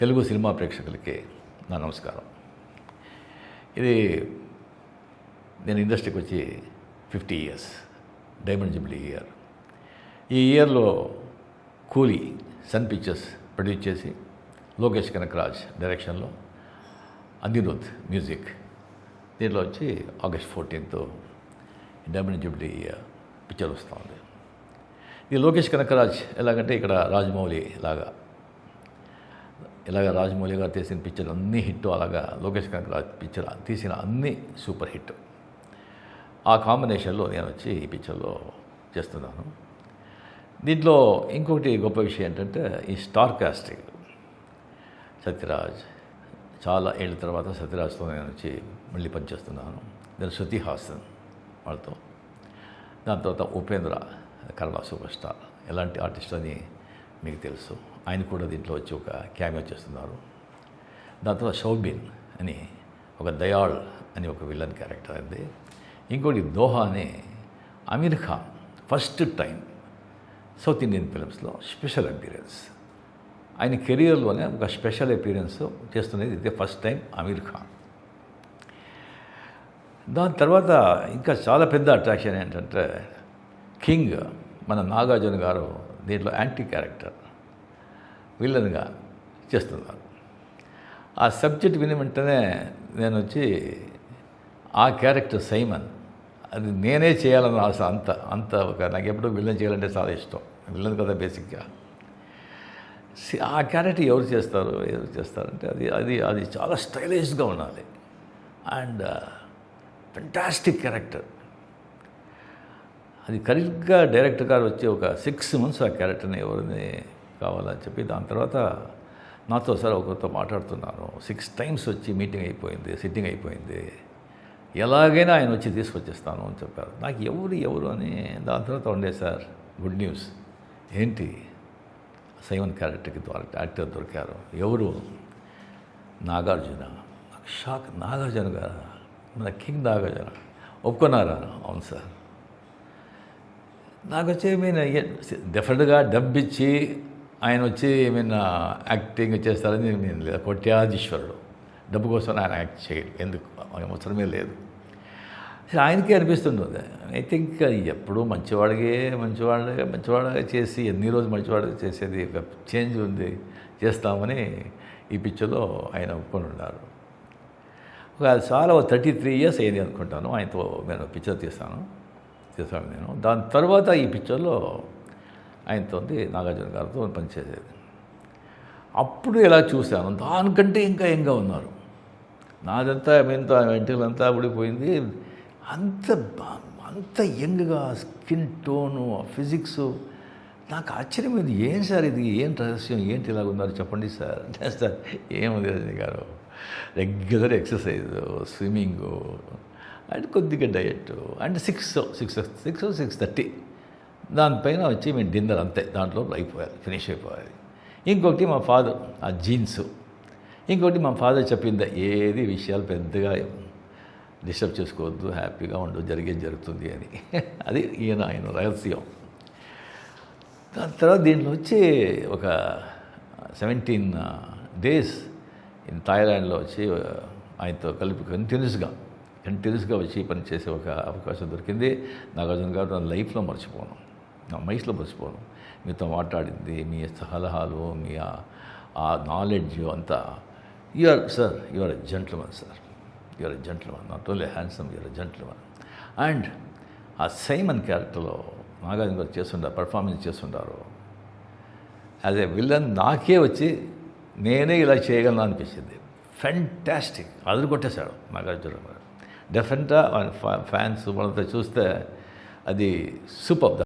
Telugu cinema ప్రేక్షకులకి నా నమస్కారం. ఇది నేను ఇండస్ట్రీకి వచ్చి fifty years diamond jubilee year. ఈ ఇయర్లో కూలీ సన్ పిక్చర్స్ ప్రొడ్యూస్ చేసి లోకేష్ కనకరాజ్ డైరెక్షన్లో అనిరుద్ మ్యూజిక్. దీంట్లో వచ్చి August fourteenth diamond jubilee picture వస్తూ ఉంది. ఇది లోకేష్ కనకరాజ్ ఎలాగంటే ఇక్కడ రాజమౌళి లాగా ఇలాగ రాజమౌళి గారు తీసిన పిక్చర్ అన్ని హిట్ అలాగా లోకేష్ కనకరాజ్ పిక్చర్ తీసిన అన్ని సూపర్ హిట్. ఆ కాంబినేషన్లో నేను వచ్చి ఈ పిక్చర్లో చేస్తున్నాను. దీంట్లో ఇంకొకటి గొప్ప విషయం ఏంటంటే ఈ స్టార్ కాస్టింగ్ సత్యరాజ్ చాలా ఏళ్ళ తర్వాత సత్యరాజ్తో నేను వచ్చి మళ్ళీ పనిచేస్తున్నాను. దాని శృతి హాసన్ వాళ్ళతో. దాని తర్వాత ఉపేంద్ర కరణ సూపర్ స్టార్. ఎలాంటి ఆర్టిస్ట్ అని మీకు తెలుసు? ఆయన కూడా దీంట్లో వచ్చి ఒక క్యామియో చేస్తున్నారు. దాని తర్వాత షౌబిన్ అని ఒక దయాళ్ అని ఒక విలన్ క్యారెక్టర్ అయింది ఇంకోటి దోహా అని Aamir Khan first time south Indian ఫిలిమ్స్లో special appearance. ఆయన కెరియర్లోనే ఒక స్పెషల్ అపీరెన్స్ చేస్తున్నది ఇదే ఫస్ట్ టైం అమీర్ ఖాన్. దాని తర్వాత ఇంకా చాలా పెద్ద అట్రాక్షన్ ఏంటంటే కింగ్ మన నాగార్జున గారు దీంట్లో యాంటీ క్యారెక్టర్. విలన్గా చేస్తున్నారు. ఆ సబ్జెక్ట్ విని వెంటనే నేను వచ్చి ఆ క్యారెక్టర్ సైమన్ అది నేనే చేయాలని ఆశ అంత అంత ఒక నాకు ఎప్పుడూ విలన్ చేయాలంటే చాలా ఇష్టం. విలన్ కదా బేసిక్గా. ఆ క్యారెక్టర్ ఎవరు చేస్తారు ఎవరు చేస్తారంటే అది అది అది చాలా స్టైలిష్గా ఉండాలి. And fantastic character. అది కరెక్ట్గా డైరెక్టర్ గారు వచ్చి ఒక సిక్స్ మంత్స్ ఆ క్యారెక్టర్ని ఎవరిని కావాలని చెప్పి దాని తర్వాత నాతో సార్ ఒకరితో మాట్లాడుతున్నాను సిక్స్ టైమ్స్ వచ్చి మీటింగ్ అయిపోయింది సిట్టింగ్ అయిపోయింది. ఎలాగైనా ఆయన వచ్చి తీసుకొచ్చేస్తాను అని చెప్పారు. నాకు ఎవరు ఎవరు అని దాని తర్వాత ఉండే సార్ గుడ్ న్యూస్ ఏంటి? సైవన్ క్యారెక్టర్కి ద్వారా యాక్టర్ దొరికారు. ఎవరు? నాగార్జున. నాకు షాక్. నాగార్జున గారు. మన కింగ్ నాగార్జున. ఒప్పుకున్నారా? అవును సార్. నాకు వచ్చి ఏమైనా డెఫినెట్గా డబ్బు ఇచ్చి ఆయన వచ్చి ఏమైనా యాక్టింగ్ చేస్తారని నేను లేదు. కొట్యాధీశ్వరుడు. డబ్బు కోసం ఆయన యాక్ట్ చేయడు. ఎందుకు? అవసరమే లేదు. ఆయనకే అనిపిస్తుంటుంది ఐ థింక్ ఎప్పుడూ మంచివాడిగే మంచివాడే మంచివాడగా చేసి ఎన్ని రోజులు మంచివాడిగా చేసేది ఒక చేంజ్ ఉంది చేస్తామని ఈ పిక్చర్లో ఆయన ఒప్పుకొని ఉన్నారు. ఒక చాలా థర్టీ త్రీ ఇయర్స్ అయింది అనుకుంటాను. ఆయనతో నేను పిక్చర్ తీస్తాను. తీస్తాను నేను. దాని తర్వాత ఈ పిక్చర్లో ఆయనతో నాగార్జున గారితో పనిచేసేది. అప్పుడు ఎలా చూశాను దానికంటే ఇంకా ఎంగా ఉన్నారు. నాదంతా మీంతా వెంటలంతా ఊడిపోయింది అంత బా- అంత యంగ్గా స్కిన్ టోను ఫిజిక్స్. నాకు ఆశ్చర్యమైంది ఏం సార్ ఇది? ఏం రహస్యం? ఏంటి ఇలాగ ఉన్నారు? చెప్పండి సార్. అంటే సార్ ఏముంది Rajani garu. Regular exercise swimming and కొద్దిగా diet and six six six six thirty. దానిపైన వచ్చి మేము డిన్నర్ అంతే దాంట్లో అయిపోయాలి ఫినిష్ అయిపోయాలి ఇంకొకటి మా ఫాదర్ ఆ జీన్స్. ఇంకొకటి మా ఫాదర్ చెప్పింది ఏది విషయాలు పెద్దగా డిస్టర్బ్ చేసుకోవద్దు హ్యాపీగా ఉండు జరిగేది జరుగుతుంది అని. అది ఈయన ఆయన రహస్యం. దాని తర్వాత దీంట్లో వచ్చి ఒక సెవెంటీన్ డేస్ ఇన్ థాయిలాండ్లో వచ్చి ఆయనతో కలిపి కంటిన్యూస్గా కంటిన్యూస్గా వచ్చి పని చేసే ఒక అవకాశం దొరికింది. నాగార్జున గారు నా లైఫ్లో మర్చిపోను. నా మైస్లో మర్చిపోను మీతో మాట్లాడింది మీ సలహాలు మీ ఆ- నాలెడ్జ్ అంతా. You're sir you're a gentleman sir you're a gentleman not only handsome you're a gentleman and uh Simon క్యారెక్టర్లో నాగార్జున గారు చేస్తుంటారు పర్ఫార్మెన్స్ చేస్తుంటారు యాజ్ ఏ విలన్ నాకే వచ్చి నేనే ఇలా చేయగలను అనిపించింది. ఫెంటాస్టిక్ అదురు కొట్టేశాడు నాగార్జున గారు. డెఫినెట్గా ఫ్యాన్స్ మనంతా చూస్తే అది సూపర్ ద